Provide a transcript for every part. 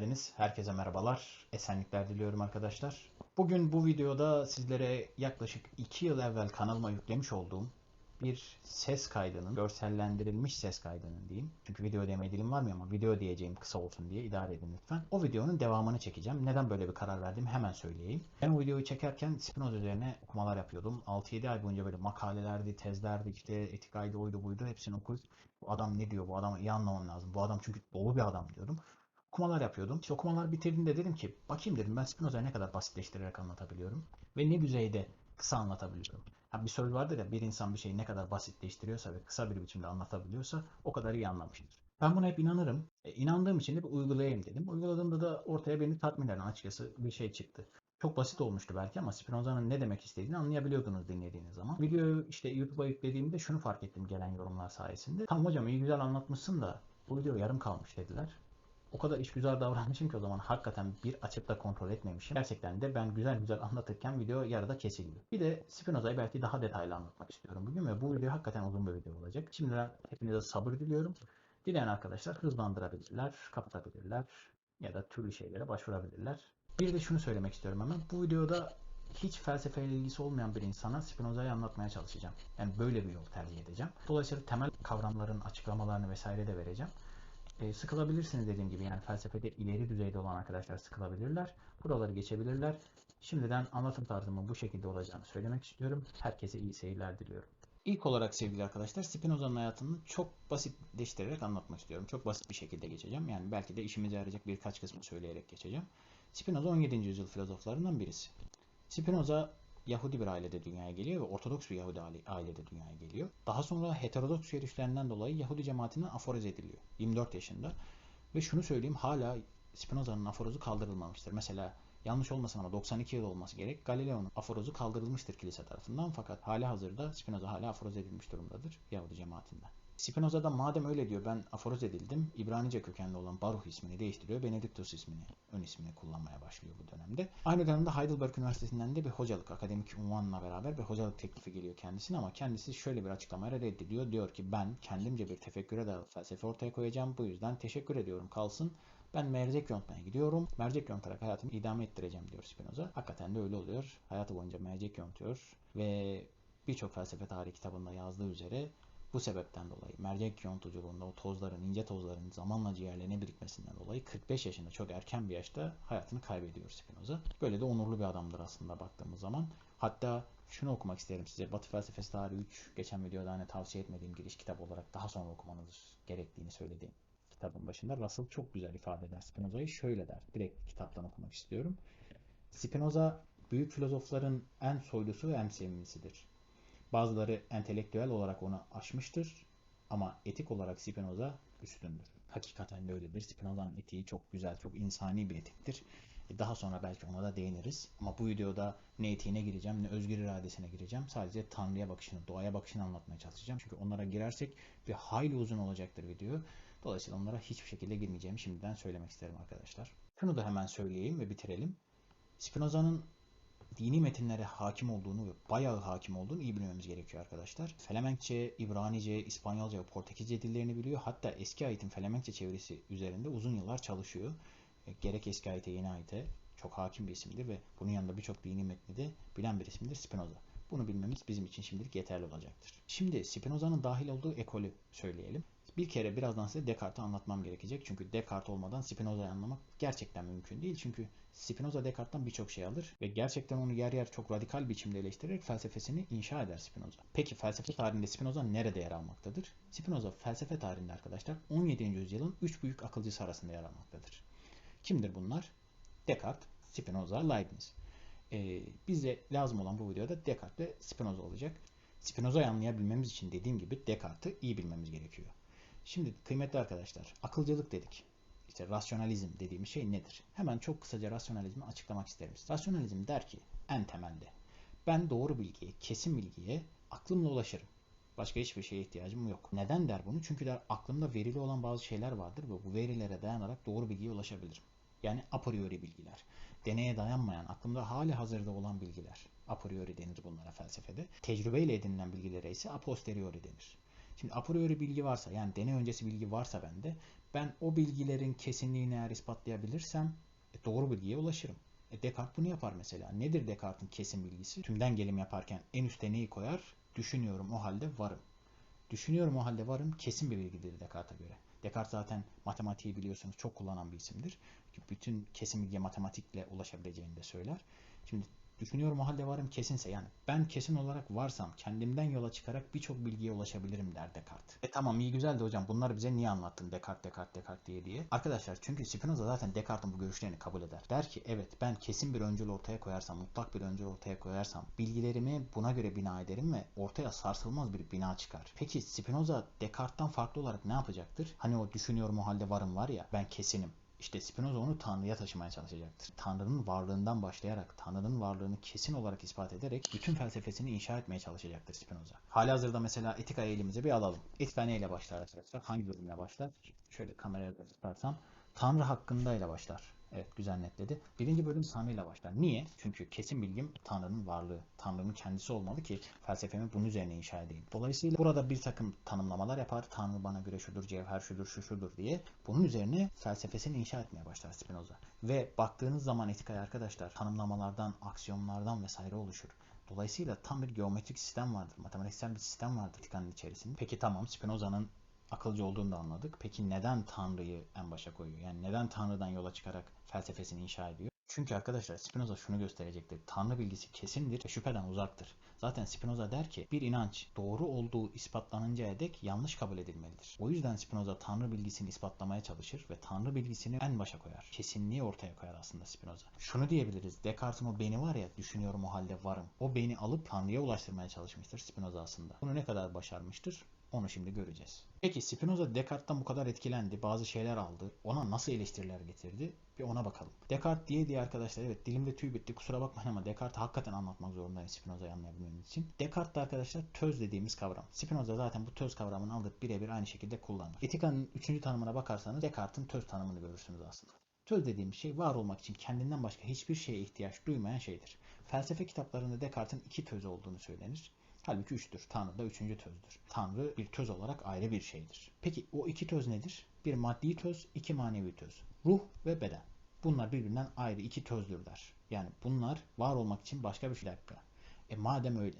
geldiniz. Herkese merhabalar. Esenlikler diliyorum arkadaşlar. Bugün bu videoda sizlere yaklaşık 2 yıl evvel kanalıma yüklemiş olduğum bir ses kaydının, görsellendirilmiş ses kaydının diyeyim. Çünkü video demeye dilim var mı ama video diyeceğim kısa olsun diye idare edin lütfen. O videonun devamını çekeceğim. Neden böyle bir karar verdim hemen söyleyeyim. Ben o videoyu çekerken Spinoza üzerine okumalar yapıyordum. 6-7 ay boyunca böyle makalelerdi, tezlerdi, işte etikaydı, oydu buydu hepsini okuyup bu adam ne diyor, bu adamı iyi anlamam lazım. Bu adam çünkü dolu bir adam diyordum okumalar yapıyordum. İşte okumalar bitirdiğinde dedim ki bakayım dedim ben Spinoza'yı ne kadar basitleştirerek anlatabiliyorum ve ne düzeyde kısa anlatabiliyorum. Ha, bir söz vardır ya bir insan bir şeyi ne kadar basitleştiriyorsa ve kısa bir biçimde anlatabiliyorsa o kadar iyi anlamıştır. Ben buna hep inanırım. E, inandığım için de bir uygulayayım dedim. Uyguladığımda da ortaya beni tatmin eden açıkçası bir şey çıktı. Çok basit olmuştu belki ama Spinoza'nın ne demek istediğini anlayabiliyordunuz dinlediğiniz zaman. Videoyu işte YouTube'a yüklediğimde şunu fark ettim gelen yorumlar sayesinde. Tamam hocam iyi güzel anlatmışsın da bu video yarım kalmış dediler. O kadar iş güzel davranmışım ki o zaman hakikaten bir açıp da kontrol etmemişim. Gerçekten de ben güzel güzel anlatırken video yarıda kesildi. Bir de Spinoza'yı belki daha detaylı anlatmak istiyorum bugün ve bu video hakikaten uzun bir video olacak. Şimdiden hepinize sabır diliyorum. Dileyen arkadaşlar hızlandırabilirler, kapatabilirler ya da türlü şeylere başvurabilirler. Bir de şunu söylemek istiyorum hemen. Bu videoda hiç felsefeyle ilgisi olmayan bir insana Spinoza'yı anlatmaya çalışacağım. Yani böyle bir yol tercih edeceğim. Dolayısıyla temel kavramların açıklamalarını vesaire de vereceğim. E, sıkılabilirsiniz dediğim gibi yani felsefede ileri düzeyde olan arkadaşlar sıkılabilirler. Buraları geçebilirler. Şimdiden anlatım tarzımın bu şekilde olacağını söylemek istiyorum. Herkese iyi seyirler diliyorum. İlk olarak sevgili arkadaşlar Spinoza'nın hayatını çok basitleştirerek anlatmak istiyorum. Çok basit bir şekilde geçeceğim. Yani belki de işimize yarayacak birkaç kısmı söyleyerek geçeceğim. Spinoza 17. yüzyıl filozoflarından birisi. Spinoza Yahudi bir ailede dünyaya geliyor ve Ortodoks bir Yahudi ailede dünyaya geliyor. Daha sonra heterodoks görüşlerinden dolayı Yahudi cemaatinden aforoz ediliyor. 24 yaşında. Ve şunu söyleyeyim hala Spinoza'nın aforozu kaldırılmamıştır. Mesela yanlış olmasın ama 92 yıl olması gerek. Galileo'nun aforozu kaldırılmıştır kilise tarafından fakat hali hazırda Spinoza hala aforoz edilmiş durumdadır Yahudi cemaatinden. Spinoza da madem öyle diyor ben aforoz edildim. İbranice kökenli olan Baruch ismini değiştiriyor. Benediktus ismini, ön ismini kullanmaya başlıyor bu dönemde. Aynı dönemde Heidelberg Üniversitesi'nden de bir hocalık, akademik unvanla beraber bir hocalık teklifi geliyor kendisine ama kendisi şöyle bir açıklamayla reddediyor. Diyor ki ben kendimce bir tefekküre dayalı felsefe ortaya koyacağım. Bu yüzden teşekkür ediyorum kalsın. Ben mercek yontmaya gidiyorum. Mercek yontarak hayatımı idame ettireceğim diyor Spinoza. Hakikaten de öyle oluyor. Hayatı boyunca mercek yontuyor ve birçok felsefe tarihi kitabında yazdığı üzere bu sebepten dolayı mercek yontuculuğunda o tozların, ince tozların zamanla ciğerlerine birikmesinden dolayı 45 yaşında çok erken bir yaşta hayatını kaybediyor Spinoza. Böyle de onurlu bir adamdır aslında baktığımız zaman. Hatta şunu okumak isterim size. Batı Felsefesi Tarihi 3 geçen videoda hani tavsiye etmediğim giriş kitap olarak daha sonra okumanız gerektiğini söylediğim kitabın başında Russell çok güzel ifade eder Spinoza'yı. Şöyle der. Direkt kitaptan okumak istiyorum. Spinoza büyük filozofların en soylusu ve en sevimlisidir. Bazıları entelektüel olarak onu aşmıştır ama etik olarak Spinoza üstündür. Hakikaten de öyledir. Spinoza'nın etiği çok güzel, çok insani bir etiktir. E, Daha sonra belki ona da değiniriz. Ama bu videoda ne etiğine gireceğim ne özgür iradesine gireceğim. Sadece Tanrı'ya bakışını, doğaya bakışını anlatmaya çalışacağım. Çünkü onlara girersek bir hayli uzun olacaktır video. Dolayısıyla onlara hiçbir şekilde girmeyeceğimi şimdiden söylemek isterim arkadaşlar. Şunu da hemen söyleyeyim ve bitirelim. Spinoza'nın dini metinlere hakim olduğunu ve bayağı hakim olduğunu iyi bilmemiz gerekiyor arkadaşlar. Felemenkçe, İbranice, İspanyolca ve Portekizce dillerini biliyor. Hatta eski ayetin Felemenkçe çevirisi üzerinde uzun yıllar çalışıyor. E, Gerek eski ayete yeni ayete çok hakim bir isimdir ve bunun yanında birçok dini metni de bilen bir isimdir Spinoza. Bunu bilmemiz bizim için şimdilik yeterli olacaktır. Şimdi Spinoza'nın dahil olduğu ekolü söyleyelim. Bir kere birazdan size Descartes'i anlatmam gerekecek. Çünkü Descartes olmadan Spinoza'yı anlamak gerçekten mümkün değil. Çünkü Spinoza Descartes'tan birçok şey alır ve gerçekten onu yer yer çok radikal biçimde eleştirerek felsefesini inşa eder Spinoza. Peki felsefe tarihinde Spinoza nerede yer almaktadır? Spinoza felsefe tarihinde arkadaşlar 17. yüzyılın 3 büyük akılcısı arasında yer almaktadır. Kimdir bunlar? Descartes, Spinoza, Leibniz. Ee, bize lazım olan bu videoda Descartes ve Spinoza olacak. Spinoza'yı anlayabilmemiz için dediğim gibi Descartes'i iyi bilmemiz gerekiyor. Şimdi kıymetli arkadaşlar, akılcılık dedik. İşte rasyonalizm dediğimiz şey nedir? Hemen çok kısaca rasyonalizmi açıklamak isterim. Rasyonalizm der ki en temelde ben doğru bilgiye, kesin bilgiye aklımla ulaşırım. Başka hiçbir şeye ihtiyacım yok. Neden der bunu? Çünkü der aklımda verili olan bazı şeyler vardır ve bu verilere dayanarak doğru bilgiye ulaşabilirim. Yani a priori bilgiler. Deneye dayanmayan, aklımda hali hazırda olan bilgiler. A priori denir bunlara felsefede. Tecrübeyle edinilen bilgilere ise a posteriori denir. Şimdi a priori bilgi varsa yani deney öncesi bilgi varsa bende ben o bilgilerin kesinliğini eğer ispatlayabilirsem e, doğru bilgiye ulaşırım. E, Descartes bunu yapar mesela. Nedir Descartes'in kesin bilgisi? Tümden gelim yaparken en üste neyi koyar? Düşünüyorum o halde varım. Düşünüyorum o halde varım kesin bir bilgidir Descartes'e göre. Descartes zaten matematiği biliyorsunuz çok kullanan bir isimdir. Bütün kesin bilgiye matematikle ulaşabileceğini de söyler. Şimdi düşünüyorum o halde varım kesinse yani ben kesin olarak varsam kendimden yola çıkarak birçok bilgiye ulaşabilirim der Descartes. E tamam iyi güzel de hocam bunları bize niye anlattın Descartes Descartes Descartes diye diye. Arkadaşlar çünkü Spinoza zaten Descartes'in bu görüşlerini kabul eder. Der ki evet ben kesin bir öncül ortaya koyarsam, mutlak bir öncül ortaya koyarsam bilgilerimi buna göre bina ederim ve ortaya sarsılmaz bir bina çıkar. Peki Spinoza Descartes'tan farklı olarak ne yapacaktır? Hani o düşünüyorum o halde varım var ya ben kesinim. İşte Spinoza onu Tanrı'ya taşımaya çalışacaktır. Tanrı'nın varlığından başlayarak, Tanrı'nın varlığını kesin olarak ispat ederek bütün felsefesini inşa etmeye çalışacaktır Spinoza. Halihazırda mesela etika eğilimizi bir alalım. Etika neyle başlar arkadaşlar? Hangi bölümle başlar? Şöyle kameraya tutarsam. Tanrı hakkında ile başlar. Evet güzel netledi. Birinci bölüm Tanrı ile başlar. Niye? Çünkü kesin bilgim Tanrı'nın varlığı. Tanrı'nın kendisi olmalı ki felsefemi bunun üzerine inşa edeyim. Dolayısıyla burada bir takım tanımlamalar yapar. Tanrı bana göre şudur, cevher şudur, şu şudur diye. Bunun üzerine felsefesini inşa etmeye başlar Spinoza. Ve baktığınız zaman etikaya arkadaşlar tanımlamalardan, aksiyonlardan vesaire oluşur. Dolayısıyla tam bir geometrik sistem vardır. Matematiksel bir sistem vardır etikanın içerisinde. Peki tamam Spinoza'nın akılcı olduğunu da anladık. Peki neden Tanrı'yı en başa koyuyor? Yani neden Tanrı'dan yola çıkarak felsefesini inşa ediyor? Çünkü arkadaşlar Spinoza şunu gösterecektir. Tanrı bilgisi kesindir ve şüpheden uzaktır. Zaten Spinoza der ki bir inanç doğru olduğu ispatlanıncaya dek yanlış kabul edilmelidir. O yüzden Spinoza Tanrı bilgisini ispatlamaya çalışır ve Tanrı bilgisini en başa koyar. Kesinliği ortaya koyar aslında Spinoza. Şunu diyebiliriz. Descartes'in o beni var ya düşünüyorum o halde varım. O beni alıp Tanrı'ya ulaştırmaya çalışmıştır Spinoza aslında. Bunu ne kadar başarmıştır? Onu şimdi göreceğiz. Peki Spinoza Descartes'tan bu kadar etkilendi, bazı şeyler aldı. Ona nasıl eleştiriler getirdi? Bir ona bakalım. Descartes diye diye arkadaşlar evet dilimde tüy bitti kusura bakmayın ama Descartes'i hakikaten anlatmak zorundayım Spinoza'yı anlayabilmeniz için. Descartes'te arkadaşlar töz dediğimiz kavram. Spinoza zaten bu töz kavramını alıp birebir aynı şekilde kullanır. Etikanın üçüncü tanımına bakarsanız Descartes'in töz tanımını görürsünüz aslında. Töz dediğimiz şey var olmak için kendinden başka hiçbir şeye ihtiyaç duymayan şeydir. Felsefe kitaplarında Descartes'in iki tözü olduğunu söylenir. Halbuki üçtür. Tanrı da üçüncü tözdür. Tanrı bir töz olarak ayrı bir şeydir. Peki o iki töz nedir? Bir maddi töz, iki manevi töz. Ruh ve beden. Bunlar birbirinden ayrı iki tözdürler. Yani bunlar var olmak için başka bir şey dakika. E madem öyle.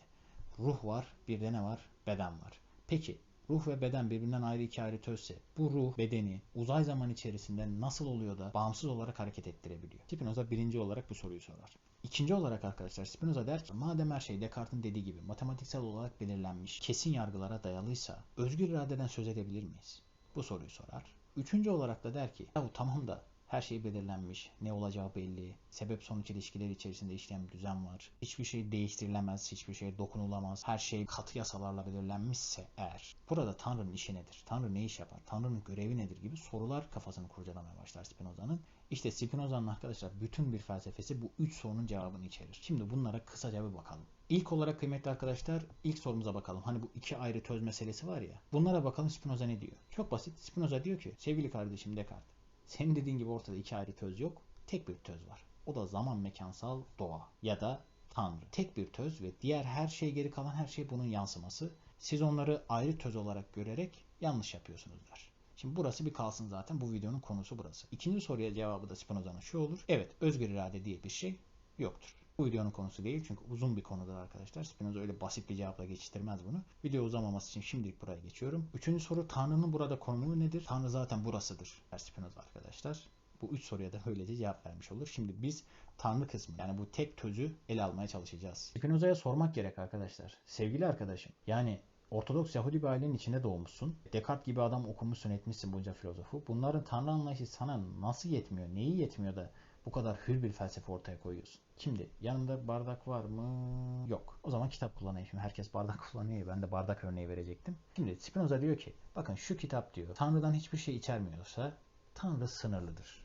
Ruh var, bir de ne var? Beden var. Peki ruh ve beden birbirinden ayrı iki ayrı tözse bu ruh bedeni uzay zaman içerisinde nasıl oluyor da bağımsız olarak hareket ettirebiliyor? Spinoza birinci olarak bu soruyu sorar. İkinci olarak arkadaşlar Spinoza der ki madem her şey Descartes'in dediği gibi matematiksel olarak belirlenmiş kesin yargılara dayalıysa özgür iradeden söz edebilir miyiz? Bu soruyu sorar. Üçüncü olarak da der ki ya bu tamam da her şey belirlenmiş, ne olacağı belli, sebep sonuç ilişkileri içerisinde işleyen bir düzen var. Hiçbir şey değiştirilemez, hiçbir şey dokunulamaz. Her şey katı yasalarla belirlenmişse eğer. Burada Tanrı'nın işi nedir? Tanrı ne iş yapar? Tanrı'nın görevi nedir gibi sorular kafasını kurcalamaya başlar Spinoza'nın. İşte Spinoza'nın arkadaşlar bütün bir felsefesi bu üç sorunun cevabını içerir. Şimdi bunlara kısaca bir bakalım. İlk olarak kıymetli arkadaşlar ilk sorumuza bakalım. Hani bu iki ayrı töz meselesi var ya. Bunlara bakalım Spinoza ne diyor? Çok basit. Spinoza diyor ki sevgili kardeşim Descartes. Senin dediğin gibi ortada iki ayrı töz yok. Tek bir töz var. O da zaman mekansal doğa ya da Tanrı. Tek bir töz ve diğer her şey geri kalan her şey bunun yansıması. Siz onları ayrı töz olarak görerek yanlış yapıyorsunuzlar. Şimdi burası bir kalsın zaten. Bu videonun konusu burası. İkinci soruya cevabı da Spinoza'nın şu olur. Evet özgür irade diye bir şey yoktur. Bu videonun konusu değil çünkü uzun bir konudur arkadaşlar. Spinoza öyle basit bir cevapla geçiştirmez bunu. Video uzamaması için şimdilik buraya geçiyorum. Üçüncü soru Tanrı'nın burada konumu nedir? Tanrı zaten burasıdır. Der Spinoza arkadaşlar. Bu üç soruya da böylece cevap vermiş olur. Şimdi biz Tanrı kısmı yani bu tek tözü ele almaya çalışacağız. Spinoza'ya sormak gerek arkadaşlar. Sevgili arkadaşım yani Ortodoks Yahudi bir ailenin içinde doğmuşsun. Descartes gibi adam okumuşsun etmişsin bunca filozofu. Bunların tanrı anlayışı sana nasıl yetmiyor? Neyi yetmiyor da bu kadar hür bir felsefe ortaya koyuyorsun? Şimdi yanında bardak var mı? Yok. O zaman kitap kullanayım. Şimdi herkes bardak kullanıyor ben de bardak örneği verecektim. Şimdi Spinoza diyor ki bakın şu kitap diyor Tanrı'dan hiçbir şey içermiyorsa Tanrı sınırlıdır.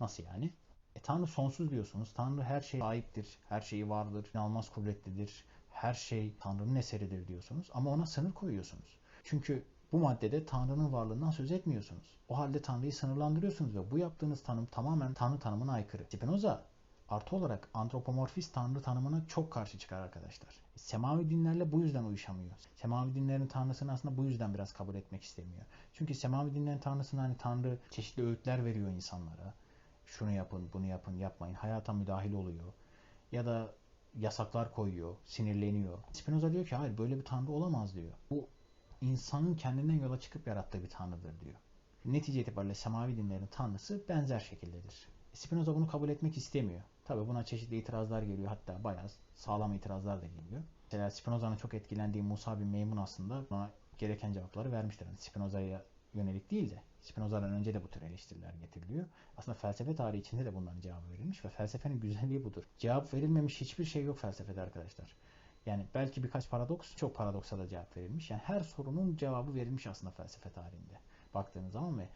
Nasıl yani? E, Tanrı sonsuz diyorsunuz. Tanrı her şeye sahiptir. Her şeyi vardır. İnanılmaz kuvvetlidir. Her şey Tanrı'nın eseridir diyorsunuz. Ama ona sınır koyuyorsunuz. Çünkü bu maddede Tanrı'nın varlığından söz etmiyorsunuz. O halde Tanrı'yı sınırlandırıyorsunuz ve bu yaptığınız tanım tamamen Tanrı tanımına aykırı. Spinoza Artı olarak antropomorfist tanrı tanımına çok karşı çıkar arkadaşlar. Semavi dinlerle bu yüzden uyuşamıyor. Semavi dinlerin tanrısını aslında bu yüzden biraz kabul etmek istemiyor. Çünkü semavi dinlerin tanrısına hani tanrı çeşitli öğütler veriyor insanlara. Şunu yapın, bunu yapın, yapmayın. Hayata müdahil oluyor. Ya da yasaklar koyuyor, sinirleniyor. Spinoza diyor ki hayır böyle bir tanrı olamaz diyor. Bu insanın kendinden yola çıkıp yarattığı bir tanrıdır diyor. Netice itibariyle semavi dinlerin tanrısı benzer şekildedir. Spinoza bunu kabul etmek istemiyor. Tabi buna çeşitli itirazlar geliyor. Hatta bayağı sağlam itirazlar da geliyor. Mesela Spinoza'nın çok etkilendiği Musa bin Meymun aslında buna gereken cevapları vermiştir. Yani Spinoza'ya yönelik değil de Spinoza'dan önce de bu tür eleştiriler getiriliyor. Aslında felsefe tarihi içinde de bunların cevabı verilmiş ve felsefenin güzelliği budur. Cevap verilmemiş hiçbir şey yok felsefede arkadaşlar. Yani belki birkaç paradoks, çok paradoksa da cevap verilmiş. Yani her sorunun cevabı verilmiş aslında felsefe tarihinde baktığınız zaman ve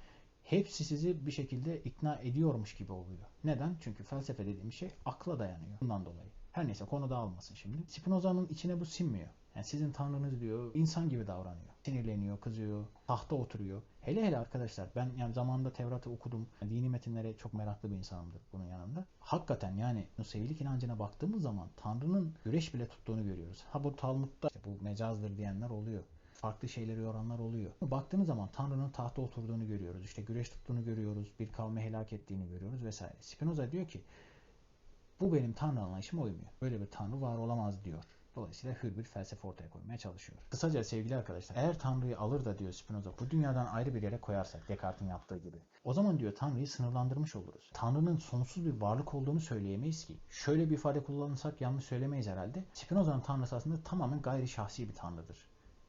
hepsi sizi bir şekilde ikna ediyormuş gibi oluyor. Neden? Çünkü felsefe dediğim şey akla dayanıyor. Bundan dolayı. Her neyse konu dağılmasın şimdi. Spinoza'nın içine bu sinmiyor. Yani sizin tanrınız diyor insan gibi davranıyor. Sinirleniyor, kızıyor, tahta oturuyor. Hele hele arkadaşlar ben yani zamanında Tevrat'ı okudum. Yani dini metinlere çok meraklı bir insanımdır bunun yanında. Hakikaten yani Nusevilik inancına baktığımız zaman Tanrı'nın güreş bile tuttuğunu görüyoruz. Ha bu Talmud'da işte bu mecazdır diyenler oluyor farklı şeyleri yoranlar oluyor. Baktığınız zaman Tanrı'nın tahta oturduğunu görüyoruz. İşte güreş tuttuğunu görüyoruz. Bir kavme helak ettiğini görüyoruz vesaire. Spinoza diyor ki bu benim Tanrı anlayışıma uymuyor. Böyle bir Tanrı var olamaz diyor. Dolayısıyla hür bir felsefe ortaya koymaya çalışıyor. Kısaca sevgili arkadaşlar eğer Tanrı'yı alır da diyor Spinoza bu dünyadan ayrı bir yere koyarsak Descartes'in yaptığı gibi. O zaman diyor Tanrı'yı sınırlandırmış oluruz. Tanrı'nın sonsuz bir varlık olduğunu söyleyemeyiz ki. Şöyle bir ifade kullanırsak yanlış söylemeyiz herhalde. Spinoza'nın Tanrısı aslında tamamen gayri şahsi bir Tanrı'dır.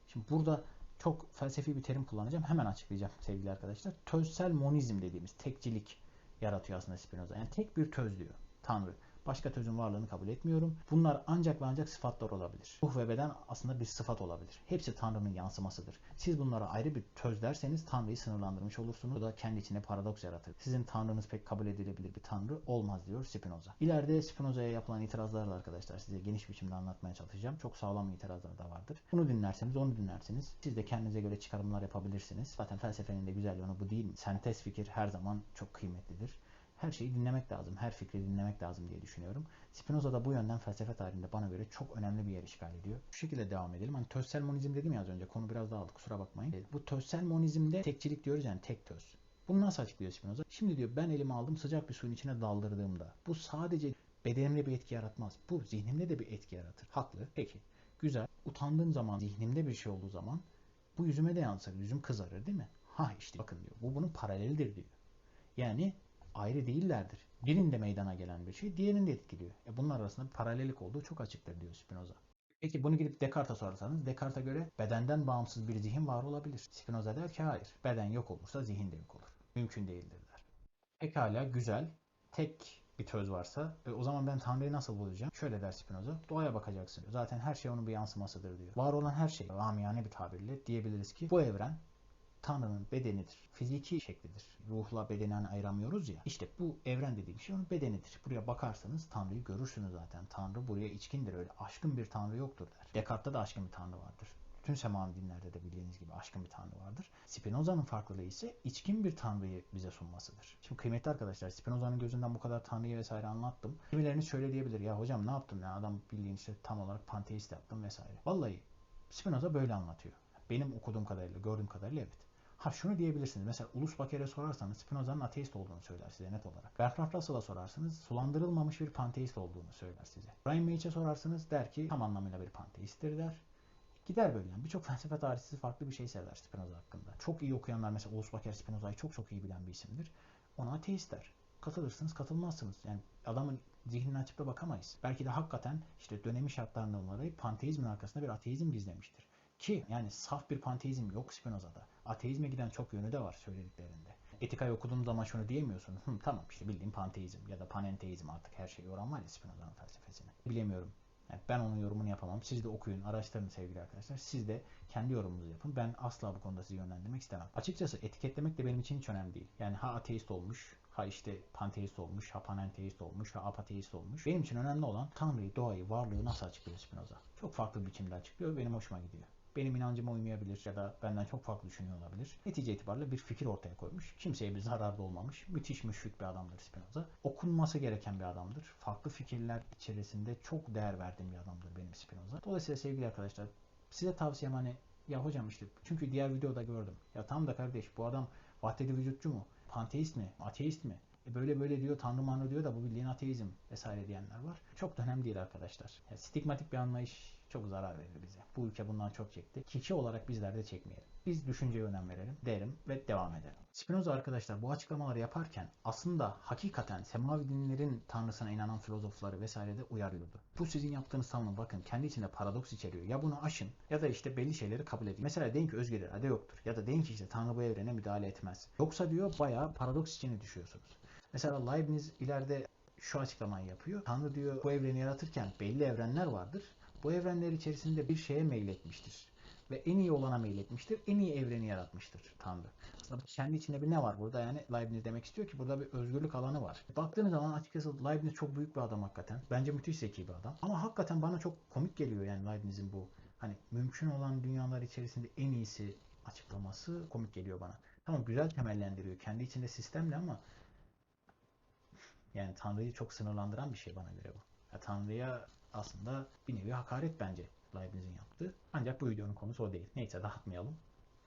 Şimdi burada çok felsefi bir terim kullanacağım. Hemen açıklayacağım sevgili arkadaşlar. Tözsel monizm dediğimiz tekcilik yaratıyor aslında Spinoza. Yani tek bir töz diyor. Tanrı. Başka tözün varlığını kabul etmiyorum. Bunlar ancak ve ancak sıfatlar olabilir. Ruh ve beden aslında bir sıfat olabilir. Hepsi Tanrı'nın yansımasıdır. Siz bunlara ayrı bir töz derseniz Tanrı'yı sınırlandırmış olursunuz. Bu da kendi içine paradoks yaratır. Sizin Tanrınız pek kabul edilebilir bir Tanrı olmaz diyor Spinoza. İleride Spinoza'ya yapılan itirazlarla arkadaşlar size geniş biçimde anlatmaya çalışacağım. Çok sağlam itirazlar da vardır. Bunu dinlerseniz onu dinlersiniz. Siz de kendinize göre çıkarımlar yapabilirsiniz. Zaten felsefenin de güzel yanı bu değil mi? Sentez fikir her zaman çok kıymetlidir her şeyi dinlemek lazım, her fikri dinlemek lazım diye düşünüyorum. Spinoza da bu yönden felsefe tarihinde bana göre çok önemli bir yer işgal ediyor. Şu şekilde devam edelim. Hani tözsel monizm dedim ya az önce. Konu biraz dağıldı kusura bakmayın. E, bu tözsel monizmde tekçilik diyoruz yani tek töz. Bunu nasıl açıklıyor Spinoza? Şimdi diyor ben elimi aldım sıcak bir suyun içine daldırdığımda bu sadece bedenimde bir etki yaratmaz. Bu zihnimde de bir etki yaratır. Haklı. Peki. Güzel. Utandığım zaman, zihnimde bir şey olduğu zaman bu yüzüme de yansır. Yüzüm kızarır değil mi? Ha işte bakın diyor. Bu bunun paralelidir diyor. Yani ayrı değillerdir. Birinde meydana gelen bir şey diğerini de etkiliyor. E bunlar arasında bir paralellik olduğu çok açıktır diyor Spinoza. Peki bunu gidip Descartes'e sorarsanız Descartes'e göre bedenden bağımsız bir zihin var olabilir. Spinoza der ki hayır. Beden yok olursa zihin de yok olur. Mümkün değildir der. Pekala güzel. Tek bir töz varsa e, o zaman ben Tanrı'yı nasıl bulacağım? Şöyle der Spinoza. Doğaya bakacaksın. Zaten her şey onun bir yansımasıdır diyor. Var olan her şey amiyane bir tabirle diyebiliriz ki bu evren Tanrı'nın bedenidir. Fiziki şeklidir. Ruhla bedeni ayıramıyoruz ya. İşte bu evren dediğim şey onun bedenidir. Buraya bakarsanız Tanrı'yı görürsünüz zaten. Tanrı buraya içkindir öyle. Aşkın bir Tanrı yoktur der. Descartes'te de aşkın bir Tanrı vardır. Bütün semavi dinlerde de bildiğiniz gibi aşkın bir Tanrı vardır. Spinoza'nın farklılığı ise içkin bir Tanrı'yı bize sunmasıdır. Şimdi kıymetli arkadaşlar Spinoza'nın gözünden bu kadar Tanrı'yı vesaire anlattım. Kimileriniz şöyle diyebilir ya hocam ne yaptım ya adam bildiğin işte tam olarak panteist yaptım vesaire. Vallahi Spinoza böyle anlatıyor. Benim okuduğum kadarıyla, gördüğüm kadarıyla evet. Ha şunu diyebilirsiniz. Mesela Ulus Baker'e sorarsanız Spinoza'nın ateist olduğunu söyler size net olarak. Bertrand Russell'a sorarsanız sulandırılmamış bir panteist olduğunu söyler size. Brian Mage'e sorarsanız der ki tam anlamıyla bir panteisttir der. Gider böyle yani. Birçok felsefe tarihçisi farklı bir şey söyler Spinoza hakkında. Çok iyi okuyanlar mesela Ulus Baker Spinoza'yı çok çok iyi bilen bir isimdir. Ona ateist der. Katılırsınız katılmazsınız. Yani adamın zihnini açıp da bakamayız. Belki de hakikaten işte dönemi şartlarından dolayı panteizmin arkasında bir ateizm gizlemiştir. Ki yani saf bir panteizm yok Spinoza'da. Ateizme giden çok yönü de var söylediklerinde. Etikayı okuduğum zaman şunu diyemiyorsun. Hı, tamam işte bildiğim panteizm ya da panenteizm artık her şeyi yoran var ya Spinoza'nın felsefesini. Bilemiyorum. Yani ben onun yorumunu yapamam. Siz de okuyun, araştırın sevgili arkadaşlar. Siz de kendi yorumunuzu yapın. Ben asla bu konuda sizi yönlendirmek istemem. Açıkçası etiketlemek de benim için hiç önemli değil. Yani ha ateist olmuş, ha işte panteist olmuş, ha panenteist olmuş, ha apateist olmuş. Benim için önemli olan Tanrı'yı, doğayı, varlığı nasıl açıklıyor Spinoza. Çok farklı bir biçimde açıklıyor. Benim hoşuma gidiyor. Benim inancıma uymayabilir ya da benden çok farklı düşünüyor olabilir. Netice itibariyle bir fikir ortaya koymuş. Kimseye bir zararda olmamış. Müthiş müşfik bir adamdır Spinoza. Okunması gereken bir adamdır. Farklı fikirler içerisinde çok değer verdiğim bir adamdır benim Spinoza. Dolayısıyla sevgili arkadaşlar size tavsiyem hani ya hocam işte çünkü diğer videoda gördüm. Ya tam da kardeş bu adam vahdedi vücutçu mu? Panteist mi? Ateist mi? E böyle böyle diyor Tanrı manrı diyor da bu bildiğin ateizm vesaire diyenler var. Çok da önemli değil arkadaşlar. Ya stigmatik bir anlayış çok zarar verir bize. Bu ülke bundan çok çekti. Kişi olarak bizler de çekmeyelim. Biz düşünceye önem verelim derim ve devam edelim. Spinoza arkadaşlar bu açıklamaları yaparken aslında hakikaten semavi dinlerin tanrısına inanan filozofları vesaire de uyarıyordu. Bu sizin yaptığınız savunma bakın kendi içinde paradoks içeriyor. Ya bunu aşın ya da işte belli şeyleri kabul edin. Mesela deyin ki özgür irade yoktur. Ya da deyin ki işte Tanrı bu evrene müdahale etmez. Yoksa diyor bayağı paradoks içine düşüyorsunuz. Mesela Leibniz ileride şu açıklamayı yapıyor. Tanrı diyor bu evreni yaratırken belli evrenler vardır. Bu evrenler içerisinde bir şeye meyletmiştir. Ve en iyi olana meyletmiştir. En iyi evreni yaratmıştır Tanrı. Aslında kendi içinde bir ne var burada yani Leibniz demek istiyor ki burada bir özgürlük alanı var. Baktığınız zaman açıkçası Leibniz çok büyük bir adam hakikaten. Bence müthiş zeki bir adam. Ama hakikaten bana çok komik geliyor yani Leibniz'in bu hani mümkün olan dünyalar içerisinde en iyisi açıklaması komik geliyor bana. Tamam güzel temellendiriyor kendi içinde sistemle ama yani Tanrı'yı çok sınırlandıran bir şey bana göre bu. Ya Tanrı'ya aslında bir nevi hakaret bence Leibniz'in yaptığı. Ancak bu videonun konusu o değil. Neyse dağıtmayalım.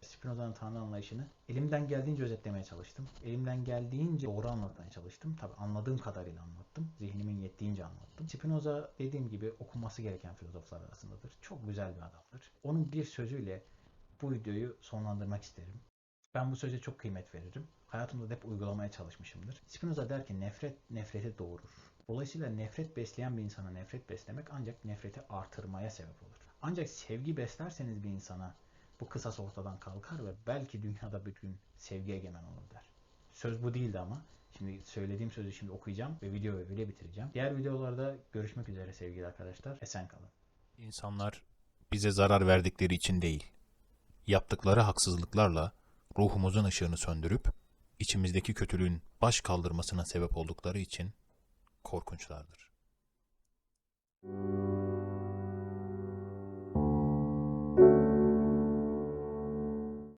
Spinoza'nın Tanrı anlayışını elimden geldiğince özetlemeye çalıştım. Elimden geldiğince doğru anlatmaya çalıştım. Tabi anladığım kadarıyla anlattım. Zihnimin yettiğince anlattım. Spinoza dediğim gibi okunması gereken filozoflar arasındadır. Çok güzel bir adamdır. Onun bir sözüyle bu videoyu sonlandırmak isterim. Ben bu söze çok kıymet veririm. Hayatımda da hep uygulamaya çalışmışımdır. Spinoza der ki nefret nefreti doğurur. Dolayısıyla nefret besleyen bir insana nefret beslemek ancak nefreti artırmaya sebep olur. Ancak sevgi beslerseniz bir insana bu kısas ortadan kalkar ve belki dünyada bir gün sevgi egemen olur der. Söz bu değildi ama. Şimdi söylediğim sözü şimdi okuyacağım ve videoyu öyle bitireceğim. Diğer videolarda görüşmek üzere sevgili arkadaşlar. Esen kalın. İnsanlar bize zarar verdikleri için değil, yaptıkları haksızlıklarla ruhumuzun ışığını söndürüp içimizdeki kötülüğün baş kaldırmasına sebep oldukları için korkunçlardır.